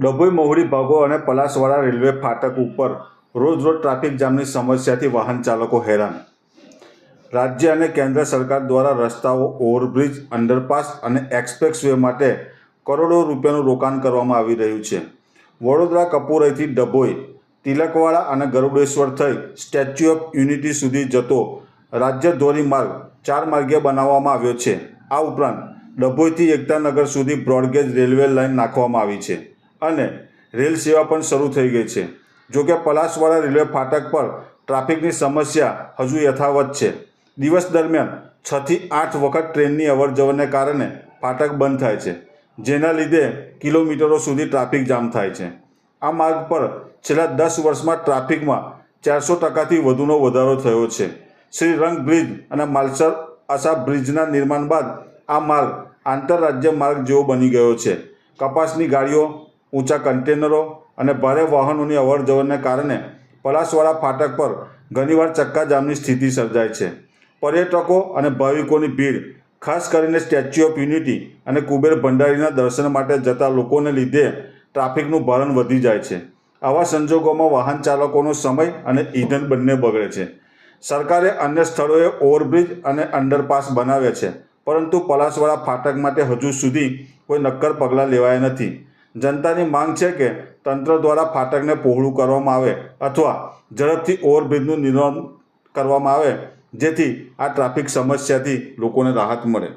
ડભોઈ, મહુડી ભાગો અને પલાસવાડા રેલવે ફાટક ઉપર રોજ રોજ ટ્રાફિક જામની સમસ્યાથી વાહન ચાલકો હેરાન. રાજ્ય અને કેન્દ્ર સરકાર દ્વારા રસ્તાઓ, ઓવરબ્રિજ, અંડરપાસ અને એક્સપ્રેસ વે માટે કરોડો રૂપિયાનું રોકાણ કરવામાં આવી રહ્યું છે. વડોદરા, કપૂરથી ડભોઈ, તિલકવાડા અને ગરુડેશ્વર થઈ સ્ટેચ્યુ ઓફ યુનિટી સુધી જતો રાજ્ય ધોરીમાર્ગ ચાર માર્ગીય બનાવવામાં આવ્યો છે. આ ઉપરાંત ડભોઈથી એકતાનગર સુધી બ્રોડગેજ રેલવે લાઇન નાખવામાં આવી છે. અને રેલ સેવા પણ શરૂ થઈ ગઈ છે. જોકે પલાસવાડા રેલવે ફાટક પર ટ્રાફિકની સમસ્યા હજુ યથાવત છે. દિવસ દરમિયાન છથી આઠ વખત ટ્રેનની અવરજવરને કારણે ફાટક બંધ થાય છે, જેના લીધે કિલોમીટરો સુધી ટ્રાફિક જામ થાય છે. આ માર્ગ પર છેલ્લા દસ વર્ષમાં ટ્રાફિકમાં ચારસો ટકાથી વધુનો વધારો થયો છે. શ્રી રંગ બ્રિજ અને માલસર આશા બ્રિજના નિર્માણ બાદ આ માર્ગ આંતરરાજ્ય માર્ગ જેવો બની ગયો છે. કપાસની ગાડીઓ ઊંચા કન્ટેનરો અને ભારે વાહનોની અવરજવરને કારણે પલાસવાડા ફાટક પર ઘણીવાર ચક્કાજામની સ્થિતિ સર્જાય છે. પર્યટકો અને ભાવિકોની ભીડ, ખાસ કરીને સ્ટેચ્યુ ઓફ યુનિટી અને કુબેર ભંડારીના દર્શન માટે જતા લોકોને લીધે ટ્રાફિકનું ભારણ વધી જાય છે. આવા સંજોગોમાં વાહન ચાલકોનો સમય અને ઈંધણ બંને બગડે છે. સરકારે અન્ય સ્થળોએ ઓવરબ્રિજ અને અંડરપાસ બનાવ્યા છે, પરંતુ પલાસવાળા ફાટક માટે હજુ સુધી કોઈ નક્કર પગલાં લેવાયા નથી. જનતાની માંગ છે કે તંત્ર દ્વારા ફાટકને પહોળું કરવામાં આવે અથવા ઝડપથી ઓવરબ્રિજનું નિર્માણ કરવામાં આવે, જેથી આ ટ્રાફિક સમસ્યાથી લોકોને રાહત મળે.